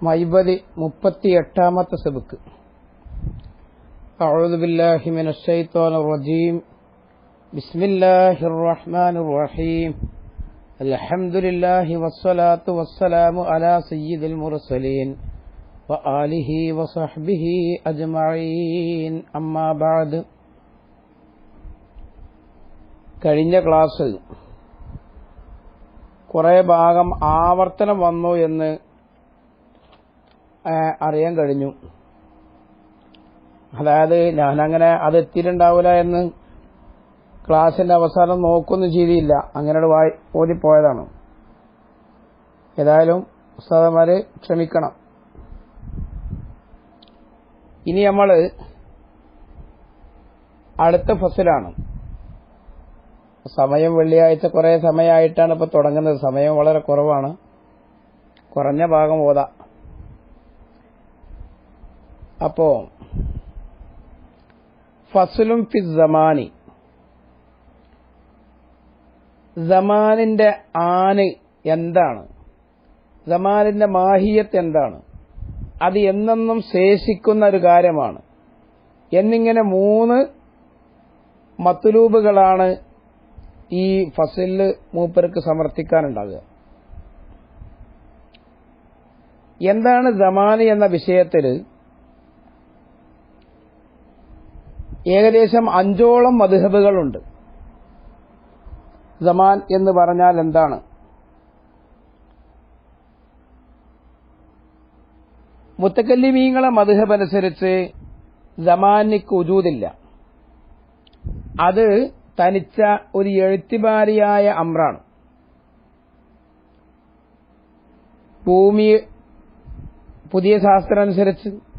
മൈബതി മുപ്പത്തിയെട്ടാമത്തെ സബുക്ക് أعوذ بالله من الشيطان الرجيم بسم الله الرحمن الرحيم الحمد لله والصلاة والسلام على سيد المرسلين وآله وصحبه أجمعين أما بعد കഴിഞ്ഞ ക്ലാസ്സിൽ കുറെ ഭാഗം ആവർത്തനം വന്നു എന്ന് അറിയാൻ കഴിഞ്ഞു. അതായത് ഞാനങ്ങനെ അത് എത്തിയിട്ടുണ്ടാവില്ല എന്ന് ക്ലാസിന്റെ അവസാനം നോക്കുന്ന ചെയ്തില്ല. അങ്ങനെ വായി ഓടിപ്പോയതാണ്. ഏതായാലും ഉസ്താദന്മാര് ക്ഷമിക്കണം. ഇനി നമ്മൾ അടുത്ത ഫസലാണ്. സമയം വെള്ളിയാഴ്ച കുറേ സമയമായിട്ടാണ് ഇപ്പൊ തുടങ്ങുന്നത്. സമയം വളരെ കുറവാണ്. കുറഞ്ഞ ഭാഗം ഓതാ. അപ്പോ ഫസലും ഫി സമാനി. സമാനിന്റെ ആന് എന്താണ്? സമാനിന്റെ മാഹിയത്ത് എന്താണ്? അത് എന്നെന്നും ശേഷിക്കുന്ന ഒരു കാര്യമാണ്. എന്നിങ്ങനെ മൂന്ന് മത്തുലൂബുകളാണ് ഈ ഫസലിൽ മൂപ്പർക്ക് സമർത്ഥിക്കാനുണ്ടാകുക എന്താണ് സമാനി എന്ന വിഷയത്തിൽ ഏകദേശം അഞ്ചോളം മധുഹബുകളുണ്ട് സമാൻ എന്ന് പറഞ്ഞാൽ എന്താണ്? മുത്തക്കല്ലിമീങ്ങളെ മധുഹബ് അനുസരിച്ച് സമാനിക്ക് ഉജൂതില്ല. അത് തനിച്ച ഒരു എഴുത്തിബാരിയായ അമ്രാണ്. ഭൂമി പുതിയ ശാസ്ത്രം അനുസരിച്ച്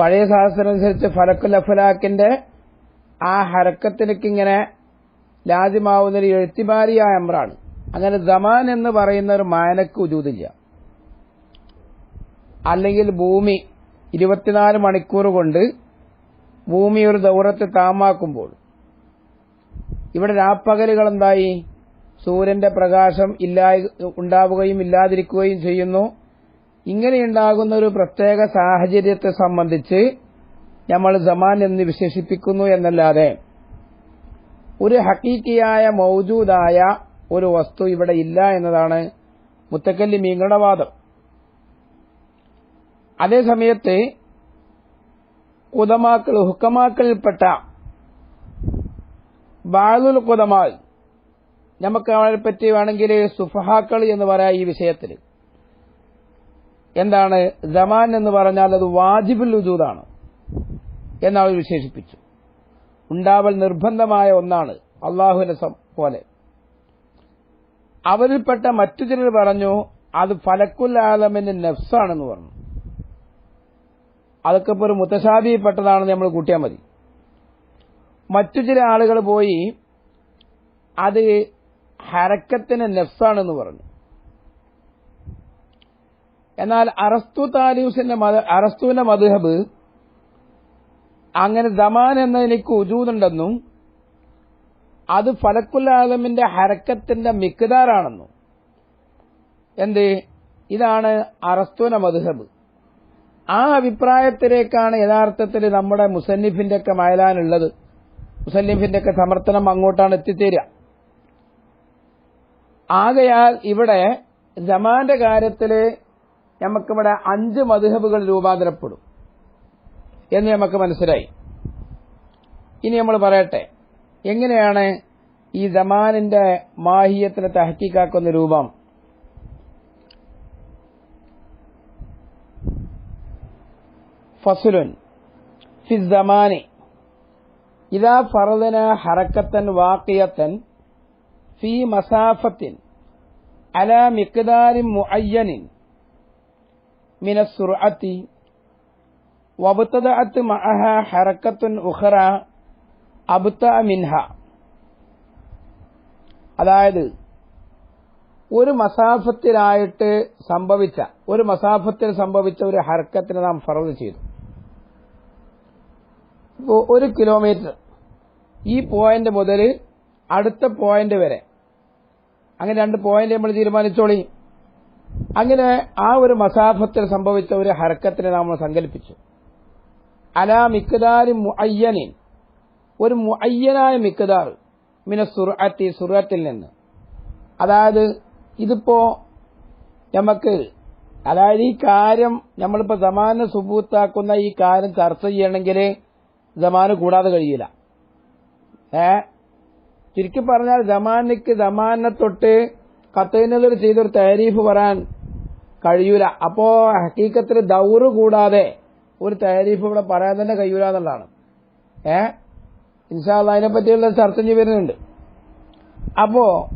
പഴയ ശാസ്ത്രം അനുസരിച്ച് ഫലക്കുൽ അഫലാക്കിന്റെ ആ ഹരക്കത്തിലേക്ക് ഇങ്ങനെ ലാജിമാവുന്ന ഒരു എഴുത്തിമാരിയായ അമ്രാണ് അങ്ങനെ ദമാൻ എന്ന് പറയുന്ന ഒരു മാനക്ക് ഉജൂതില്ല അല്ലെങ്കിൽ ഭൂമി ഇരുപത്തിനാല് മണിക്കൂർ കൊണ്ട് ഭൂമി ഒരു ദൗരത്തെ താമാക്കുമ്പോൾ. ഇവിടെ രാപ്പകലുകൾ എന്തായി? സൂര്യന്റെ പ്രകാശം ഇല്ലാ ഉണ്ടാവുകയും ഇല്ലാതിരിക്കുകയും ചെയ്യുന്നു. ഇങ്ങനെയുണ്ടാകുന്ന ഒരു പ്രത്യേക സാഹചര്യത്തെ സംബന്ധിച്ച് നമ്മൾ ജമാൻ എന്ന് വിശേഷിപ്പിക്കുന്നു എന്നല്ലാതെ ഒരു ഹക്കീക്കിയായ മൗജൂദായ ഒരു വസ്തു ഇവിടെ ഇല്ല എന്നതാണ് മുത്തക്കല്ലി മീങ്ങളുടെ വാദം. അതേസമയത്ത് കുതമാക്കൾ ഹുക്കമാക്കളിൽപ്പെട്ട ബാലുൽ കുതമാൽ നമുക്ക് അവരെ പറ്റി വേണമെങ്കിൽ സുഫഹാക്കൾ എന്ന് പറയാം ഈ വിഷയത്തിൽ. എന്താണ്? ജമാൻ എന്ന് പറഞ്ഞാൽ അത് വാജിബുൽ ഉജൂദാണ് എന്നവർ വിശേഷിപ്പിച്ചു. ഉണ്ടാവൽ നിർബന്ധമായ ഒന്നാണ്. അള്ളാഹുവിനെ പോലെ. അവരിൽപ്പെട്ട മറ്റു ചിലർ പറഞ്ഞു അത് ഫലക്കുൽ ആലമിന്റെ നെഫ്സാണെന്ന് പറഞ്ഞു. അതൊക്കെ ഇപ്പോൾ ഒരു മുത്തശാബിപ്പെട്ടതാണെന്ന് നമ്മൾ കൂട്ടിയാൽ മതി. മറ്റു ചില ആളുകൾ പോയി അത് ഹരക്കത്തിന് നെഫ്സാണെന്ന് പറഞ്ഞു. എന്നാൽ അറസ്തു താലൂസിന്റെ മത അറസ്തുവിന്റെ മധുഹബ് അങ്ങനെ ദമാൻ എന്നതിലേക്ക് ഉജൂതുണ്ടെന്നും അത് ഫലക്കുല്ലാലമിന്റെ ഹരക്കത്തിന്റെ മിക്കതാറാണെന്നും എന്ത്? ഇതാണ് അറസ്തുവിന്റെ മധുഹബ്. ആ അഭിപ്രായത്തിലേക്കാണ് യഥാർത്ഥത്തിൽ നമ്മുടെ മുസന്നിഫിന്റെ ഒക്കെ മയലാനുള്ളത്. മുസന്നിഫിന്റെ ഒക്കെ സമർത്ഥനം അങ്ങോട്ടാണ് എത്തിച്ചേരുക. ആകയാൽ ഇവിടെ ജമാന്റെ കാര്യത്തിൽ നമുക്കിവിടെ അഞ്ച് മധുഹബുകൾ രൂപാന്തരപ്പെടും എന്ന് നമുക്ക് മനസ്സിലായി. ഇനി നമ്മൾ പറയട്ടെ എങ്ങനെയാണ് ഈ ജമാനിന്റെ മാഹിയത്തിനെ തഹക്കിക്കാക്കുന്ന രൂപം? ഫസുലുൻ ഫി സമാനി ഇതാ ഫറുദന ഹറക്കത്തൻ വാക്കിയത്തൻ ഫി മസാഫത്തിൻ അല മിക്താരി മുഅയ്യനിൻ من السرعة وابتدأت معها حركة أخرى أبطأ منها അതായത് ഒരു മസാഫത്തിലായിട്ട് സംഭവിച്ച ഒരു മസാഫത്തിൽ സംഭവിച്ച ഒരു ഹർക്കത്തിന് നാം ഫറവ് ചെയ്തു ഇപ്പോൾ ഒരു കിലോമീറ്റർ ഈ പോയിന്റ് മുതൽ അടുത്ത പോയിന്റ് വരെ അങ്ങനെ രണ്ട് പോയിന്റ് നമ്മൾ തീരുമാനിച്ചോളി അങ്ങനെ ആ ഒരു മസാഫത്തിൽ സംഭവിച്ച ഒരു ഹരക്കത്തിനെ നമ്മൾ സങ്കല്പിച്ചു. അലാ മിക്കദാരി മുഅയ്യനിൻ. ഒരു മുഅയ്യനായ മിക്കദാർ മിന സുറാറ്റി സുറത്തിൽ നിന്ന്. അതായത് ഇതിപ്പോ നമുക്ക് അതായത് ഈ കാര്യം നമ്മളിപ്പോ സമാന സുബൂത്താക്കുന്ന ഈ കാര്യം ചർച്ച ചെയ്യണമെങ്കിൽ ജമാന് കൂടാതെ കഴിയില്ല. ഏ? ചുരുക്കി പറഞ്ഞാൽ ജമാനിക്ക് ജമാനെ തൊട്ട് കത്തൈനതിൽ ചെയ്തൊരു താരീഫ് പറയാൻ കഴിയൂല. അപ്പോ ഹക്കീക്കത്തിൽ ദൗറ് കൂടാതെ ഒരു താരീഫ് ഇവിടെ പറയാൻ തന്നെ കഴിയൂല എന്നുള്ളതാണ്. ഏ? ഇൻഷാല്ല അതിനെ പറ്റിയുള്ള ചർച്ച വരുന്നുണ്ട്. അപ്പോ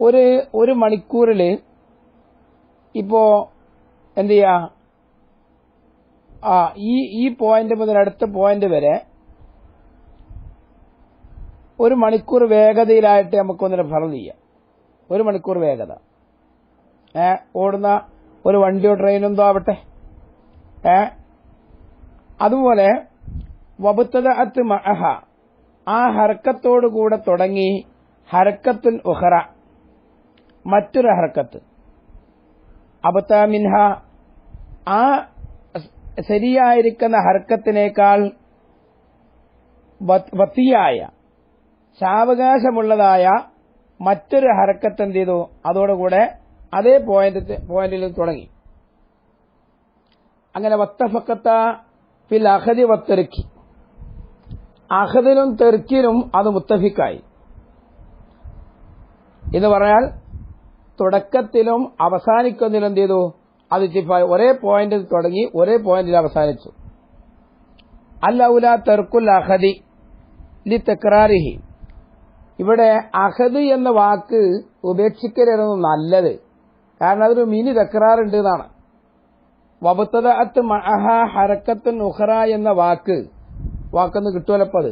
ഒരു ഒരു മണിക്കൂറിൽ ഇപ്പോ എന്ത് ചെയ്യാ? ആ ഈ ഈ പോയിന്റ് മുതൽ അടുത്ത പോയിന്റ് വരെ ഒരു മണിക്കൂർ വേഗതയിലായിട്ട് നമുക്കൊന്നിനെ ഫറൽ ചെയ്യാം. ഒരു മണിക്കൂർ വേഗത. ഏ ഓടുന്ന ഒരു വണ്ടിയോ ട്രെയിനോ എന്തോ ആവട്ടെ. ഏ അതുപോലെ വബുത്തത അത്ത് മഹ ആ ഹർക്കത്തോടുകൂടെ തുടങ്ങി ഹർക്കത്തുൽ ഉഹറ മറ്റൊരു ഹർക്കത്ത്. അബത്ത മിൻഹ. ആ ശരിയായിരിക്കുന്ന ഹർക്കത്തിനേക്കാൾ വത്തിയായ സാവകാശമുള്ളതായ മറ്റൊരു ഹരക്കത്ത് എന്ത് ചെയ്തു? അതോടുകൂടെ അതേ പോയിന്റ് പോയിന്റിൽ തുടങ്ങി. അങ്ങനെ വത്തഫക്കത്ത ഫിൽ അഹദി വത്തെറുക്കി അഹദിലും തെർക്കിലും അത് മുത്തഫിക്കായി. എന്ന് പറഞ്ഞാൽ തുടക്കത്തിലും അവസാനിക്കുന്നതിലും എന്ത് ചെയ്തു? അത് ഒരേ പോയിന്റിൽ തുടങ്ങി ഒരേ പോയിന്റിൽ അവസാനിച്ചു. അല്ലൗല തെർക്കുൽ അഹദി ലി തെക്രാരിഹി. ഇവിടെ അഹദ് എന്ന വാക്ക് ഉപേക്ഷിക്കരുതെന്ന് നല്ലത്. കാരണം അതൊരു മിനി തക്കറാറുണ്ട് എന്നാണ്. വബത്തത അത്ത് മഹ ഹരക്കത്തുൻ ഉഹറ എന്ന വാക്ക് വാക്കൊന്ന് കിട്ടുമല്ലപ്പത്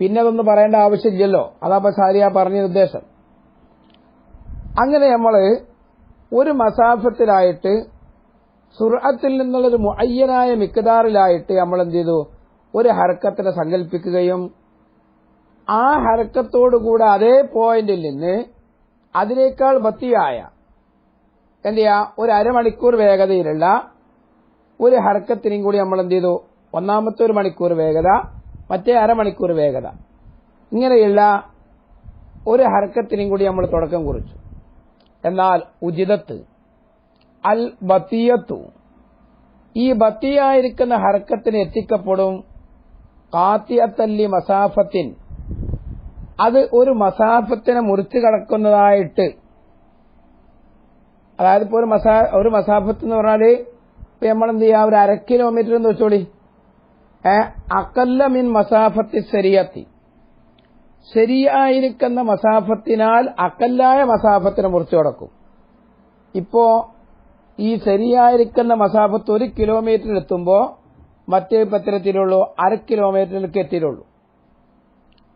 പിന്നെ അതൊന്ന് പറയേണ്ട ആവശ്യമില്ലല്ലോ. അതാപ്പോ സാരിയ പറഞ്ഞ ഉദ്ദേശം. അങ്ങനെ നമ്മൾ ഒരു മസാഫത്തിലായിട്ട് സുറത്തിൽ നിന്നുള്ളൊരു മുഅയ്യനായ മിക്കതാറിലായിട്ട് നമ്മൾ എന്ത് ചെയ്തു? ഒരു ഹരക്കത്തിനെ സങ്കല്പിക്കുകയും ആ ഹരക്കത്തോടുകൂടെ അതേ പോയിന്റിൽ നിന്ന് അതിനേക്കാൾ ബത്തിയായ എന്ത് ചെയ്യാ ഒരു അരമണിക്കൂർ വേഗതയിലുള്ള ഒരു ഹരക്കത്തിനും കൂടി നമ്മൾ എന്ത് ചെയ്തു? ഒന്നാമത്തെ ഒരു മണിക്കൂർ വേഗത മറ്റേ അരമണിക്കൂർ വേഗത. ഇങ്ങനെയുള്ള ഒരു ഹരക്കത്തിനും കൂടി നമ്മൾ തുടക്കം കുറിച്ചു. എന്നാൽ ഉചിതത്ത് അൽ ബത്തിയത്തു. ഈ ബത്തിയായിരിക്കുന്ന ഹരക്കത്തിന് എത്തിക്കപ്പെടും കാത്തിയത്തല്ലി മസാഫത്തിൻ. അത് ഒരു മസാഫത്തിനെ മുറിച്ചു കടക്കുന്നതായിട്ട്. അതായത് ഇപ്പോൾ ഒരു മസാ ഒരു മസാഫത്ത് എന്ന് പറഞ്ഞാൽ ഇപ്പൊ നമ്മൾ എന്ത് ഒരു അര കിലോമീറ്റർ എന്ന് വെച്ചോളി. അക്കല്ല മിൻ മസാഫത്തി ശരിയത്തി. ശരിയായിരിക്കുന്ന മസാഫത്തിനാൽ അക്കല്ലായ മസാഫത്തിനെ മുറിച്ചു കടക്കും. ഇപ്പോ ഈ ശരിയായിരിക്കുന്ന മസാഫത്ത് ഒരു കിലോമീറ്ററിൽ എത്തുമ്പോ മറ്റേ പത്തിലെത്തിയിട്ടുള്ളൂ അര കിലോമീറ്ററിലേക്ക് എത്തിയിട്ടുള്ളൂ.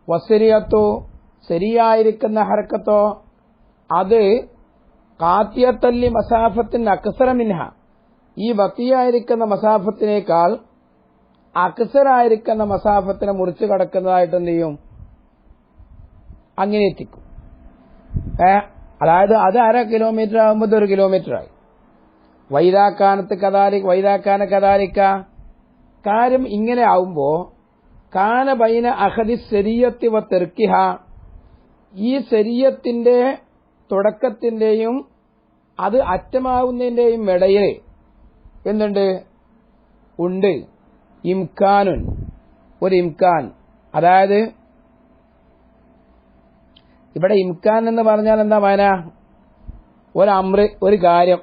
വസരിയത്തോ ശരിയായിരിക്കുന്ന ഹർക്കത്തോ അത് കാത്തിയത്തല്ലി മസാഫത്തിന് അക്സരമിൻഹ ഈ വക്കിയായിരിക്കുന്ന മസാഫത്തിനേക്കാൾ അക്സരായിരിക്കുന്ന മസാഫത്തിനെ മുറിച്ചു കടക്കുന്നതായിട്ട് എന്ത് ചെയ്യും? അങ്ങനെ എത്തിക്കും. ഏ അതായത് അത് അര കിലോമീറ്റർ ആകുമ്പോൾ ഒരു കിലോമീറ്റർ ആയി. വൈതാക്കാനത്ത് കഥാലി വൈതാക്കാന കഥാലിക്ക കാര്യം ഇങ്ങനെ ആവുമ്പോ കാന ബൈന അഹദി ശരീയത്തി വ തെർക്കിഹ. ഈ ശരീരത്തിന്റെ തുടക്കത്തിന്റെയും അത് അറ്റമാവുന്നതിന്റെയും ഇടയിൽ എന്തുണ്ട്? ഉണ്ട്. ഇംഖാനുൻ ഒരു ഇംഖാൻ അതായത് ഇവിടെ ഇംഖാൻ എന്ന് പറഞ്ഞാൽ എന്താ മാന? ഒരു അമ്ര ഒരു കാര്യം.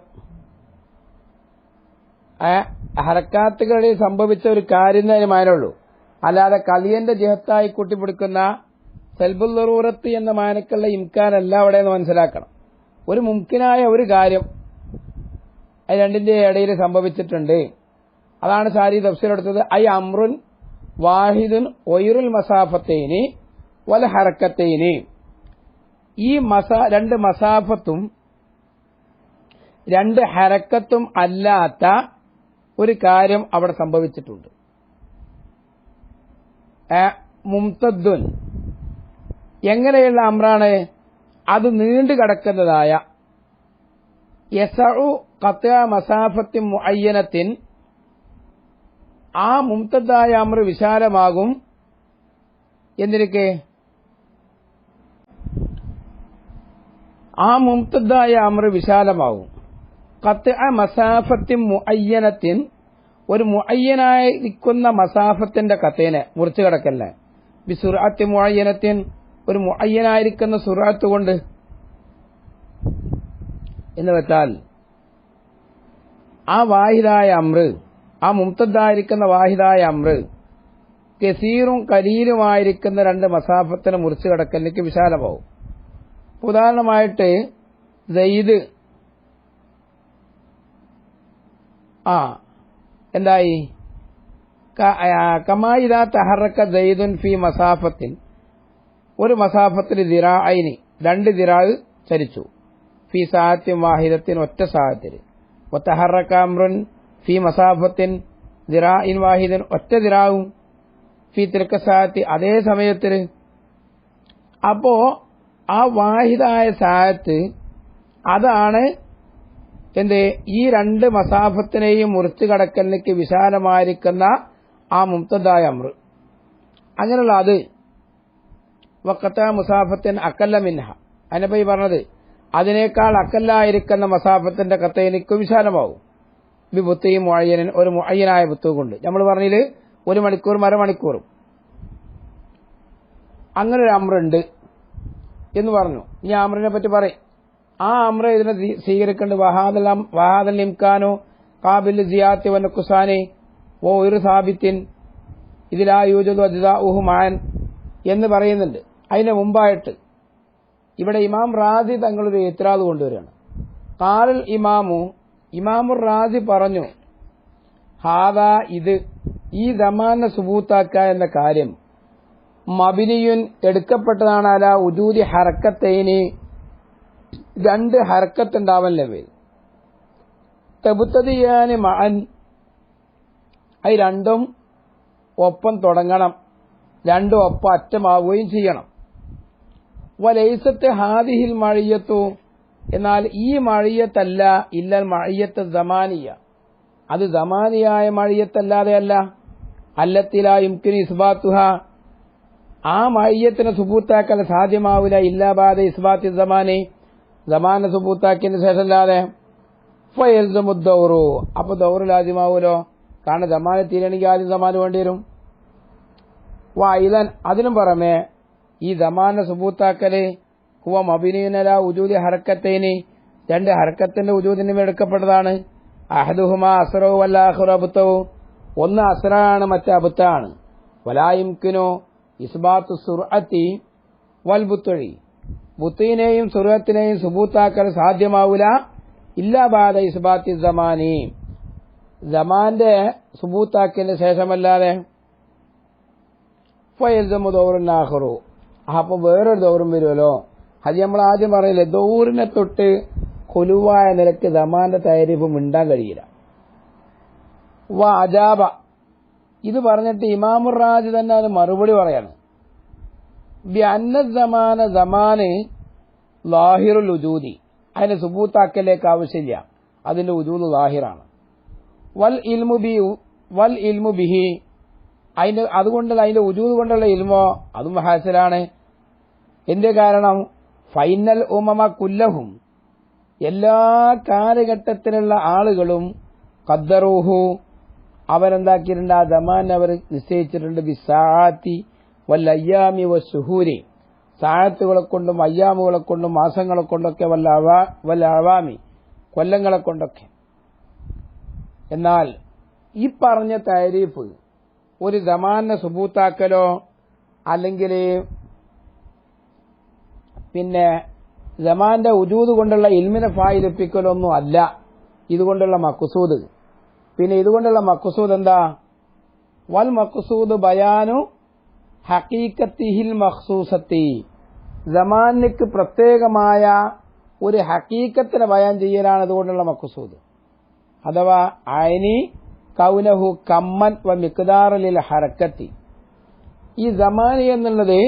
ഹരക്കാത്തുകളിൽ സംഭവിച്ച ഒരു കാര്യം തന്നെ മാനുള്ളൂ അല്ലാതെ കളിയന്റെ ജഹത്തായി കൂട്ടിപ്പിടിക്കുന്ന സെൽബുൽ നെറൂറത്ത് എന്ന മാനക്കുള്ള ഇംകാനല്ല അവിടെ എന്ന് മനസ്സിലാക്കണം. ഒരു മുംകിനായ ഒരു കാര്യം അത് രണ്ടിന്റെ ഇടയിൽ സംഭവിച്ചിട്ടുണ്ട്. അതാണ് സാരി തഫ്സീലെടുത്തത് ഐ അമ്രുൻ വാഹിദുൻ ഒയറുൽ മസാഫത്തേനി വല ഹറക്കത്തേനി ഈ മസാ രണ്ട് മസാഫത്തും രണ്ട് ഹരക്കത്തും അല്ലാത്ത ഒരു കാര്യം അവിടെ സംഭവിച്ചിട്ടുണ്ട്. മുംതദ്ദുൻ. എങ്ങനെയുള്ള അമ്രാണ്? അത് നീണ്ടു കിടക്കുന്നതായ യസഉ കത്ത മസാഫത്തിൻ മുഅയ്യനത്തിൻ ആ മുംതദ്ദായ അമ്ര വിശാലമാകും. എന്നിരിക്കെ ആ മുംതദ്ദായ അമ്ര വിശാലമാകും. ഖത്അ മസാഫത്തിൻ മുഅയ്യനത്തിൻ ഒരു മുഅയ്യനായിരിക്കുന്ന മസാഫത്തിന്റെ കത്തേനെ മുറിച്ചു കിടക്കല്ലേ ബിസുറാത്തി മുഅയ്യനത്തിൻ ഒരു മുഅയ്യനായിരിക്കുന്ന സുറാത്ത് കൊണ്ട് എന്ന് വെച്ചാൽ ആ വാഹിദായ അമ്ര ആ മുംതദ്ദായിരിക്കുന്ന വാഹിദായ അമ്ര കസീറും കലീലുമായിരിക്കുന്ന രണ്ട് മസാഫത്തിനെ മുറിച്ചു കിടക്കലിലേക്ക് വിശാലമാവും. ഉദാഹരണമായിട്ട് സയ്യിദ് ആ എന്തായി? കമായിദ തഹറക്ക ദൈദുൻ ഫി മസാഫത്തിൻ ഒരു മസാഫത്തിൽ ദിറായിനി രണ്ട് ദിറാവ് ചരിച്ചു. ഫി സാഹത്യം വാഹിദത്തിൻ ഒറ്റ സാഹത്തിൽ ഒത്തഹറക്ക അമ്രുൻ ഫി മസാഫത്തിൻ ദിറായിൻ വാഹിദൻ ഒറ്റ ദിറാവും ഫി തിരക്ക സാഹത്തി അതേ സമയത്തിൽ. അപ്പോ ആ വാഹിദായ സാഹത്ത് അതാണ് എന്ത്? ഈ രണ്ട് മസാഫത്തിനെയും മുറിച്ചു കടക്കലിലേക്ക് വിശാലമായിരിക്കുന്ന ആ മുംതദായ അമ്ര. അങ്ങനെയുള്ള അത് വക്കത്ത മുസാഫത്തിൻ അക്കല്ല മിൻഹ. അനബൈ പറഞ്ഞത് അതിനേക്കാൾ അക്കല്ലായിരിക്കുന്ന മസാഫത്തിന്റെ കത്ത് എനിക്ക് വിശാലമാവും. ബി ബുത്തയും മുഴയനൻ ഒരു മുഴയനായ ബുത്തു കൊണ്ട് നമ്മൾ പറഞ്ഞതിൽ ഒരു മണിക്കൂറും അരമണിക്കൂറും. അങ്ങനെ ഒരു അമ്രുണ്ട് എന്ന് പറഞ്ഞു. ഈ അമ്രിനെ പറ്റി പറയും. ആ അമ്ര ഇതിനെ സ്വീകരിക്കേണ്ട. വഹാദൽ ഇംകാനോ കാബിൽ സിയാത്തി വൻ കുസാനെ ഓ ഒരു സാബിത്തിൻ ഇതിലാ യൂജതു അജിദാഹുമാൻ എന്ന് പറയുന്നുണ്ട്. അതിന് മുമ്പായിട്ട് ഇവിടെ ഇമാം റാസി തങ്ങളൊരു എത്രാത് കൊണ്ടുവരികയാണ്. കാലൽ ഇമാമു ഇമാമുർ റാസി പറഞ്ഞു ഹാദ ഇത് ഈ ദമാന സുബൂത്താക്ക എന്ന കാര്യം മബിനിയുൻ എടുക്കപ്പെട്ടതാണ് അല ഉജൂതി ഹറക്കത്തേനി രണ്ട് ഹർക്കത്തുണ്ടാവല്ലേ വരും തെബുത്തതിയാന് മഅൻ അത് രണ്ടും ഒപ്പം തുടങ്ങണം. രണ്ടും ഒപ്പം അറ്റമാവുകയും ചെയ്യണം. വലൈസത്ത് ഹാദിഹിൽ മഴിയത്തു എന്നാൽ ഈ മഴിയത്തല്ല ഇല്ലൽ മഴിയത്ത് സമാനിയ. അത് സമാനിയായ മഴിയത്തല്ലാതെയല്ല അല്ലത്തില യുംകിന് ഇസ്ബാത്തുഹ. ആ മഴയത്തിന് സുബൂത്താക്കൽ സാധ്യമാവില്ല ഇല്ലാബാദ ഇസ്ബാത്തി ദമാനെ ദമാന സുബൂത്താക്കിയതിന് ശേഷമല്ലാതെ ഫയൽദമുദ്ദൗറു അപ്പൊ ദൗറു ലാദ്യമാവൂലോ കാരണം ദമാന തീരണെങ്കിൽ ആദ്യം ദമാന് വേണ്ടി വരും. വായിലൻ അതിനും പുറമെ ഈ ദമാന സുബൂത്താക്കൽ കുവ മബിനീനല ഉജൂദി ഹർക്കത്തേന് രണ്ട് ഹർക്കത്തിന്റെ ഉജൂദിനും എടുക്കപ്പെട്ടതാണ്. അഹദുഹുമ അസ്രവും വല്ല അഹുറ അബുത്തവും ഒന്ന് അസറാണ് മറ്റേ അബുത്താണ്. വലായിംകിനോ ഇസ്ബാത്തു സുർഅത്തി വൽ ബുത്തൊഴി. ബുത്തീനെയും സുറത്തിനെയും സുബൂത്താക്കൽ സാധ്യമാവൂല. ഇല്ലാബാദ ഇസ്ബാത്തി സമാനി. ജമാന്റെ സുബൂത്താക്കിന് ശേഷമല്ലാതെ. ഫയൽസമു അപ്പൊ വേറൊരു ദൗറും വരുമല്ലോ. അത് നമ്മൾ ആദ്യം പറയില്ലേ ദൗറിനെ തൊട്ട് കൊലുവായ നിലയ്ക്ക് ദമാന്റെ തയ്യാറിപ്പ് മിണ്ടാൻ കഴിയില്ല. വ അജാബ. ഇത് പറഞ്ഞിട്ട് ഇമാമുറാജ് തന്നെ അത് മറുപടി പറയാണ്. അന്ന സമാന സമാന് ലാഹിറുൽ ഉജൂദി. അതിന് സുബൂത്താക്കലേക്ക് ആവശ്യമില്ല. അതിന്റെ ഉജൂദ് ലാഹിറാണ്. വൽ ഇൽമു ബി വൽ ഇൽമു ബിഹി. അതിന്റെ അതുകൊണ്ട് അതിന്റെ ഉജൂദ് കൊണ്ടുള്ള ഇൽമോ അതും ഹാസിലാണ് എന്റെ കാരണം? ഫൈനൽ ഉമമ കുല്ലഹും. എല്ലാ കാലഘട്ടത്തിലുള്ള ആളുകളും ഖദ്ദറൂഹു. അവരെന്താക്കിയിട്ടുണ്ട്? ആ ദമാൻ അവർ നിശ്ചയിച്ചിട്ടുണ്ട്. ബിസാത്തി വല്ല അയ്യാമി വ സുഹൂരി സാഴത്തുകളെ കൊണ്ടും അയ്യാമുകളെ കൊണ്ടും മാസങ്ങളെ കൊണ്ടൊക്കെ വല്ല വല്ല അവാമി കൊല്ലങ്ങളെ കൊണ്ടൊക്കെ എന്നാൽ ഈ പറഞ്ഞ താരീഫ് ഒരു ദമാനെ സുബൂത്താക്കലോ അല്ലെങ്കിൽ പിന്നെ ജമാന്റെ ഉജൂത് കൊണ്ടുള്ള ഇൽമിനെ ഫായിലിപ്പിക്കലോ ഒന്നും അല്ല. ഇതുകൊണ്ടുള്ള മക്കുസൂദ് പിന്നെ ഇതുകൊണ്ടുള്ള മക്കുസൂദ് എന്താ? വൽ മക്കുസൂദ് ബയാനു ഹക്കീക്കത്തിഹിൽ മഖ്സൂസത്തി. ജമാനിക്ക് പ്രത്യേകമായ ഒരു ഹക്കീക്കത്തിനെ ബയാൻ ചെയ്യലാണ് ഇതുകൊണ്ടുള്ള മക്കുസൂദ് അഥവാ അയനി കൗനഹു കമ്മൻ വ മിക്കുദാറലിൽ ഹരക്കത്തി. ഈ ജമാനി എന്നുള്ളത്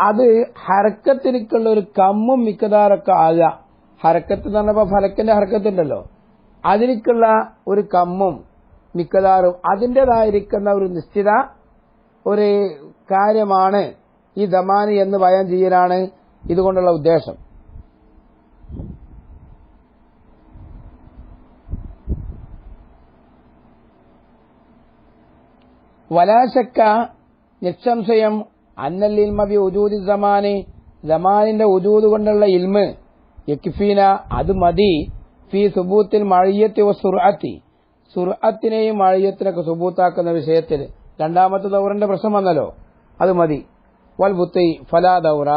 അത് ഹരക്കത്തിനുള്ള ഒരു കമ്മും മിക്കതാറൊക്കെ ആകുക ഹരക്കത്ത് എന്ന് പറഞ്ഞപ്പോൾ ഫലക്കിന്റെ ഹരക്കത്തുണ്ടല്ലോ. അതിനുള്ള ഒരു കമ്മും മിക്കതാറും അതിന്റെതായിരിക്കുന്ന ഒരു നിശ്ചിത ഒരു കാര്യമാണ് ഈ ദമാനി എന്ന് ഭയം ചെയ്യലാണ് ഇതുകൊണ്ടുള്ള ഉദ്ദേശം. വലാശക്ക നിസ്സംശയം അന്നൽ ഇൽമ ബി ഉജൂദി സമാന് സമാനിന്റെ ഉജൂദ് കൊണ്ടുള്ള ഇൽമ് യക്കിഫീന അത് മതി. ഫി സുബൂത്തിൽ മഴയത്തി സുർഅത്തി. സുർഅത്തിനെയും മഴയത്തിനൊക്കെ സുബൂത്താക്കുന്ന വിഷയത്തിൽ രണ്ടാമത്തെ ദൗറിന്റെ പ്രശ്നം വന്നല്ലോ. അത് മതി. വൽ ബുത്തി ഫലാ ദൗറ.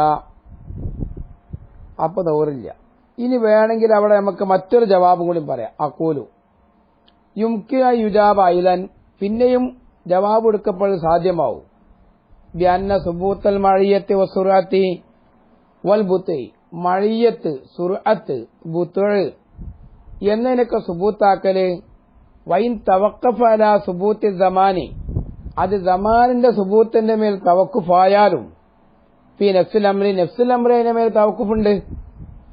അപ്പൊ ദൗറില്ല. ഇനി വേണമെങ്കിൽ അവിടെ നമുക്ക് മറ്റൊരു ജവാബും കൂടി പറയാം. അക്കൂലു യുംകിന യുജാബ് ഐലൻ പിന്നെയും ജവാബ് എടുക്കപ്പോൾ സാധ്യമാവും. ബ്യാന്ന സുബൂത്തൽ മഴിയത്ത് വസുറാത്തി വൽ ബുത്തി. മഴിയത്ത് സുറഅത്ത് ബുത്തുഴ് എന്നതിനൊക്കെ സുബൂത്താക്കൽ. വൈൻ തവക്കഫ് അല സുബൂത്തി സമാനി. അത് സമാനിന്റെ സുബൂത്തിന്റെ മേൽ തവക്കുഫായാലും പി നഫ്സുൽ അമ്രി നഫ്സുൽ അമ്രയുടെ മേൽ തവക്കുഫുണ്ട്.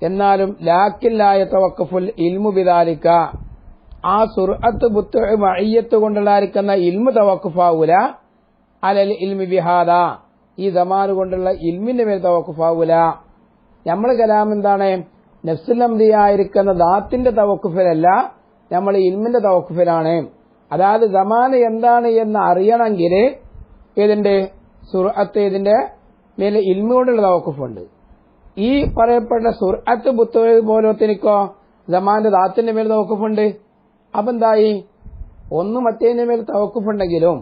എന്നാലും ലാക്കില്ലായ തവക്കുഫുൽ ഇൽമു ബിദാലിക്ക ആ സുർഅത്ത് ബുത്ത് മയ്യത്ത് കൊണ്ടുള്ളായിരിക്കുന്ന ഇൽമു തവക്കുഫാവൂല. അലൽ ഇൽമി ബിഹാദ ഈ ദമാന് കൊണ്ടുള്ള ഇൽമിന്റെ മേൽ തവക്കുഫാവൂല. നമ്മൾ കലാം എന്താണ്? നഫ്സുൽ അമ്രിയായിരിക്കുന്ന ദാത്തിന്റെ തവക്കുഫിലല്ല നമ്മൾ ഇൽമിന്റെ തവക്കുഫിലാണ്. അതായത് സമാന എന്താണ് എന്ന് അറിയണമെങ്കിൽ ഇതിന്റെ സുർഅത്ത് ഇതിന്റെ മേലെ ഇൽമുകൊണ്ടുള്ള തവക്കുഫുണ്ട്. ഈ പറയപ്പെട്ട സുർഅത്ത് ബുത്ത് പോലത്തിനിക്കോ ജമാന്റെ ദാത്തിന്റെ മേൽ തവക്കുഫുണ്ട്. അപ്പൊ എന്തായി? ഒന്ന് മറ്റേതിന്റെ മേൽ തവക്കുഫുണ്ടെങ്കിലും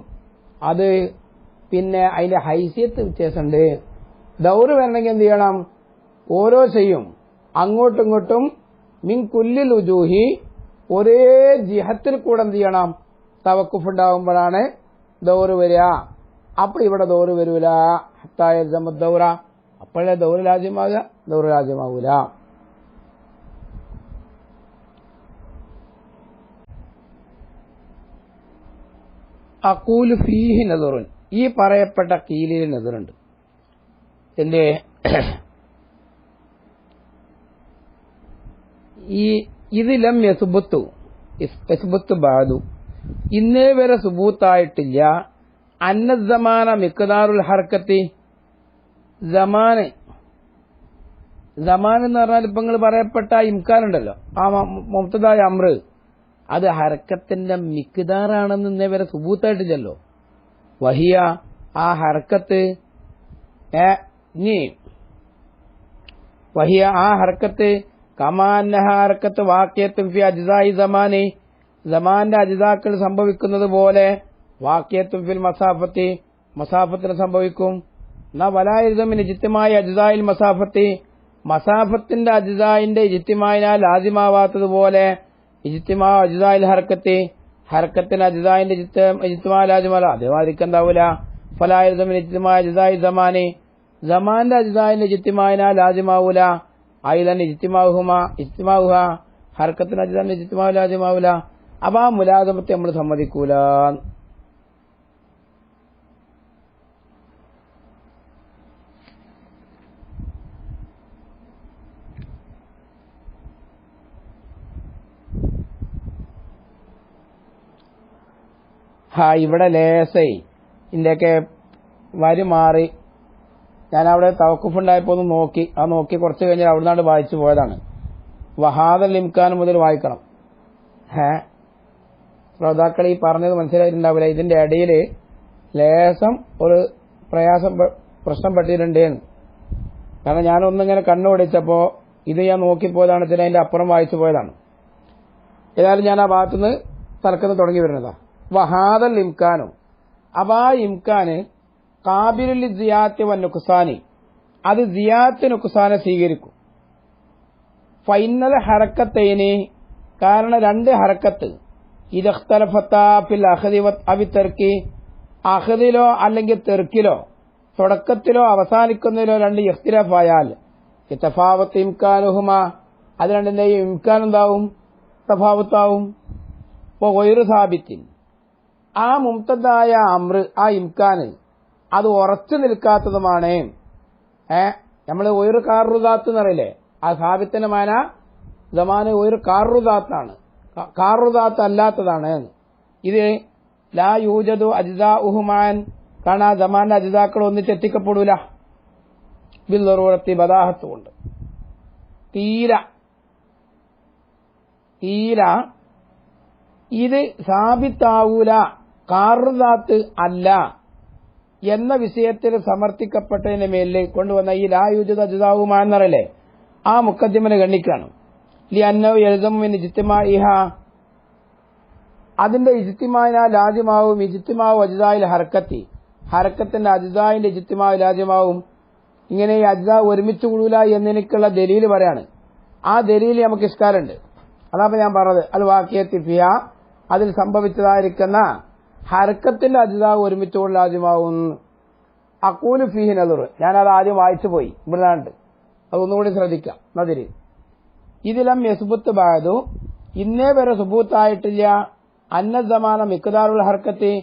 അത് പിന്നെ അതിന്റെ ഹൈസിയത്ത് വ്യത്യാസമുണ്ട്. ദൗറ് വരണമെങ്കിൽ എന്ത് ചെയ്യണം? ഓരോ ചെയ്യും. അങ്ങോട്ടും ഇങ്ങോട്ടും മിൻ കുല്ലിൽ ഉജൂഹി ഒരേ ജിഹത്തിൽ കൂടെ എന്ത് ചെയ്യണം? തവക്കുഫ് ഉണ്ടാകുമ്പോഴാണ് ദൗറ് വരിക. അപ്പൊ ഇവിടെ ദൗറ് വരൂല. ഹത്തായ ദൗറ. അപ്പോഴേ ദൗറ് രാജ്യമാകുക ദൗറ് രാജ്യമാകൂല അക്കൂൽ ഫീഹി നെതറുൻ ഈ പറയപ്പെട്ട കീലിൽ നെതറുണ്ട് എന്റെ ഈ ഇതിലം യസുബത്തു. യസുബത്ത് ബാദു. ഇന്നേ വരെ സുബൂത്തായിട്ടില്ല. അന്നസമാന മിക്കതാറുൽ ഹർക്കത്തി. ജമാന് ജമാൻ എന്ന് പറഞ്ഞാൽ ഇപ്പൊ നിങ്ങൾ പറയപ്പെട്ട ഇംകാനുണ്ടല്ലോ ആ മുക്തദായ അമ്ര. അത് ഹർക്കത്തിന്റെ മിക്കതാറാണെന്ന് ഇന്നേ വരെ സുബൂത്തായിട്ടില്ലല്ലോ. വഹിയ ആ ഹർക്കത്ത് വഹിയ ആ ഹർക്കത്ത് കമാന്ന ഹർക്കത്ത് വാക്യത്തും ഫി അജിസായി സമാനി. സമാന്റെ അജിതാക്കൾ സംഭവിക്കുന്നത് പോലെ വാക്യത്തും ഫിൽ മസാഫത്തി മസാഫത്തിന് സംഭവിക്കും. എന്നാ വലായുധമിന് ജിത്യമായ അജിതായിൽ മസാഫത്തി മസാഫത്തിന്റെ അജിതായിന്റെ ഇജിത്യമായതിനാൽ ആദ്യമാവാത്തതുപോലെ ഇജിത്യമാ അജിതായിൽ ഹർക്കത്തി ഹർക്കത്തിന് അജിതായിന്റെ ഇജിത്യമായ ലാജിമല അതേമാതിരിക്കെന്താവൂല. ഫലായുധമിന് ജിത്യമായ അജിതായി സമാനി സമാന്റെ അജിതായിന്റെ ഇജിത്യമായനാൽ ലാജിമാവൂല ആയിതന്നെ ഇജിത്തിമാവുഹുമ ഇജിത്യമാവുക ഹർക്കത്തിന് അജിതാന്റെ ഇജിത്തിമാവ് ലാജിമാവൂല അപ്പൊ ആ മുലാദമത്തെ നമ്മൾ സമ്മതിക്കൂല. ഹാ ഇവിടെ ലേസൈ ഇതിന്റെയൊക്കെ വരി മാറി. ഞാൻ അവിടെ തവക്കുഫുണ്ടായപ്പോ ഒന്ന് നോക്കി. ആ നോക്കി കുറച്ച് കഴിഞ്ഞാൽ അവിടുന്നാണ്ട് വായിച്ചു പോയതാണ്. വഹാദൽ ഇംഖാൻ മുതൽ വായിക്കണം. ഹേ ശ്രോതാക്കൾ ഈ പറഞ്ഞത് മനസ്സിലായിട്ടുണ്ടാവില്ല. ഇതിന്റെ ഇടയിൽ ലേസം ഒരു പ്രയാസം പ്രശ്നം പെട്ടിട്ടുണ്ട് കാരണം ഞാനൊന്നിങ്ങനെ കണ്ണുപിടിച്ചപ്പോ ഇത് ഞാൻ നോക്കിപ്പോയതാണ് ഇതിന് അതിന്റെ അപ്പുറം വായിച്ചു പോയതാണ്. ഏതായാലും ഞാൻ ആ ഭാഗത്തുനിന്ന് തലക്കന്ന് തുടങ്ങി വരുന്നതാ. വഹാദൽ ഇംഖാനും അപ്പൊ ആ ഇംഖാന് കാബിലുൽ ജിയാത്തി വൻ നുക്സാനി. അത് സിയാത്ത് നുക്സാനെ സ്വീകരിക്കും. ഫൈനൽ ഹറക്കത്തേന് കാരണം രണ്ട് ഹറക്കത്ത്. ഇതഖ്തലഫത്താഫിൽ അഹദി അവി തെർക്കി. അഹദിലോ അല്ലെങ്കിൽ തെർക്കിലോ തുടക്കത്തിലോ അവസാനിക്കുന്നതിലോ രണ്ട് ഇഖ്തിലാഫായാൽ ഇത്തഫാവത്ത് ഇംകാനുഹുമ അത് രണ്ടിന്റെയും ഇംകാൻ എന്താവും തഫാവത്താവും. ഇപ്പൊ വൈറു സാബിത്തിൻ. ആ മുംതദായ അമ്ര ആ ഇംകാന് അത് ഉറച്ചു നിൽക്കാത്തതുമാണ്. ഏ നമ്മൾ ഒരു കാറുദാത്ത് എന്നറിയില്ലേ? ആ സാബിത്തിന്റെ മാന സമാന് ഒരു കാറുദാത്താണ്. കാറുദാത്ത് അല്ലാത്തതാണ് ഇത് ലാ യൂജദു അജിതാ ഉഹുമാൻ കാണാ ജമാന്റെ അജിതാക്കൾ ഒന്നിച്ചെത്തിക്കപ്പെടൂല ബിൽ നെറുവത്തി ബദാഹത്ത് കൊണ്ട് തീര. തീര. ഇത് സാബിത്താവൂല. കാറുദാത്ത് അല്ല. എന്ന വിഷയത്തിൽ സമർത്ഥിക്കപ്പെട്ടതിന് മേലിൽ കൊണ്ടുവന്ന ഈ ലായുജിത അജിതാവുമാ എന്നറിയില്ലേ? ആ മുക്കദ്യമനെ ഗണ്ണിക്കണം. ലി അന്നോ എഴുതമിന് ജിത്തിമായിഹ അതിന്റെ ഇജിത്തിമാവിനാൽ ലാജ്യമാവും ഇജിത്തിമാവും അജിതായിൽ ഹർക്കത്തി. ഹർക്കത്തിന്റെ അജിതായിന്റെ ഇജിത്തിമാവ് ലാജ്യമാവും. ഇങ്ങനെ ഈ അജിത ഒരുമിച്ച് കൂടൂല എന്നെനിക്കുള്ള ദലീൽ പറയാണ്. ആ ദലീൽ നമുക്ക് ഇഷ്കാരുണ്ട് അതാപ്പോ ഞാൻ പറഞ്ഞത്. അത് വാക്യത്തി ഫിയ അതിൽ സംഭവിച്ചതായിരിക്കുന്ന ഹർക്കത്തിന്റെ അജിതാവ് ഒരുമിച്ച് കൂടൽ ലാജ്യമാവും. അക്കൂലു ഫിഹി നദുർ. ഞാനത് ആദ്യം വായിച്ചു പോയി. ഇവിടെ അതൊന്നുകൂടി ശ്രദ്ധിക്കാം. നദിരി ഇതിലം യസുബുത്ത് ബാദു. ഇന്നേ വരെ സുബൂത്തായിട്ടില്ല. അന്ന സമാന മിക്കദാറുൽ ഹർക്കത്ത്.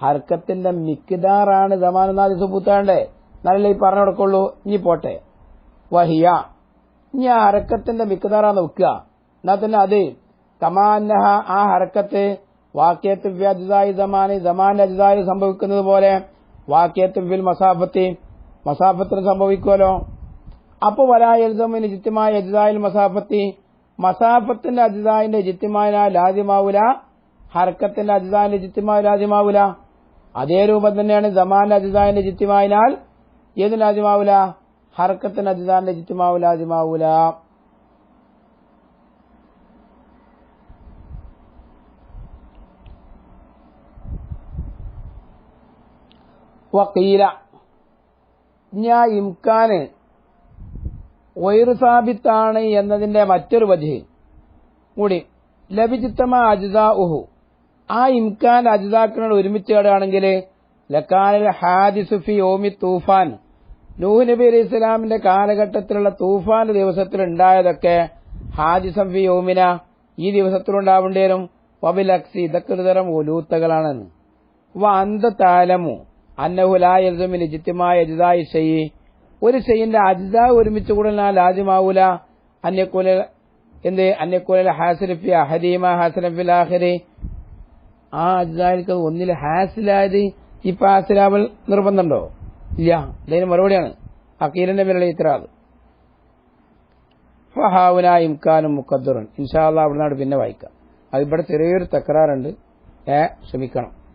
ഹർക്കത്തിന്റെ മിക്കദാറാണ് സമാന നാല് സുബൂത്താണ്ടേ. നല്ല ഈ പറഞ്ഞു കൊടുക്കുള്ളൂ? ഇനി പോട്ടെ. വഹിയ. ഇനി ആ ഹർക്കത്തിന്റെ മിക്കദാറാ നോക്കുക. എന്നാ തന്നെ അത്. കമാന്നഹ ആ ഹർക്കത്ത് വാക്യത്ത് വ്യജിതായി സമാനി സമാന്റെ അജിതായി സംഭവിക്കുന്നത് പോലെ വാക്യത്ത് വിൽ മസാഫത്തി. മസാഫത്തിന് സംഭവിക്കുമല്ലോ അപ്പൊ വലായൽസമിന് ജിത്യമായ അജിതായിൽ മസാഫത്തി. മസാഫത്തിന്റെ അജിതായിന്റെ ജിത്യമായ ലാദ്യമാവൂല ഹർക്കത്തിന്റെ അജിതായിന്റെ ജിത്യമായ ലാദ്യമാവൂല അതേ രൂപം തന്നെയാണ് ജമാന്റെ അജിതായിന്റെ ജിത്യമായനാൽ ഏത് ലാദ്യമാവൂല ഹർക്കത്തിന്റെ അജിതാന്റെ ജിത്യമാവു ലാദ്യമാവൂല വക്കീല. ഇംകാന് വൈറു സാബിത്താണ് എന്നതിന്റെ മറ്റൊരു വജയിൽ കൂടി ലഭിചിത്തമ അജിത ഉഹു ആ ഇംകാൻ അജിതാക്കളോട് ഒരുമിച്ച് കേടുകയാണെങ്കിൽ ലക്കാനിൽ ഹാദിസുഫി ഓമി തൂഫാൻ. നൂഹ് നബി അലൈഹി ഇസ്ലാമിന്റെ കാലഘട്ടത്തിലുള്ള തൂഫാൻ ദിവസത്തിൽ ഉണ്ടായതൊക്കെ ഹാദിസം ഫി ഓമിന ഈ ദിവസത്തിലുണ്ടാവേണ്ടി വരും വബിൽ അക്സി ഇതൊക്കെ ഒരു തരം ഒലൂത്തകളാണെന്ന് വ അന്ത താലമു അന്നഹുലായ ജിത്യമായ അജിതായി ഷെയ്യ് ഒരു ഷെയ്യിന്റെ അജിത ഒരുമിച്ച് കൂടുന്നാൽ ലാജിമാവൂല അന്യക്കൂല എന്ത്? അന്യക്കൂല ഹാസിലഫി അഹരീമ ഹാസിലഫിൽ ലാഹരി ആ അജിതായിക്ക് ഒന്നിൽ ഹാസിലായത് ഇപ്പൊ ഹാസിലാവൽ നിർബന്ധമുണ്ടോ? ഇല്ല. ഇതിന് മറുപടിയാണ്. അക്കീലിന്റെ മേലുള്ള ഇത്രാത് ഫഹാവുന ഇംകാനും മുക്കദ്ദുറൻ ഇൻഷാല്ല അവിടുന്ന് പിന്നെ വായിക്കാം. അത് ഇവിടെ ചെറിയൊരു തക്കറാറുണ്ട് ഏ ക്ഷമിക്കണം.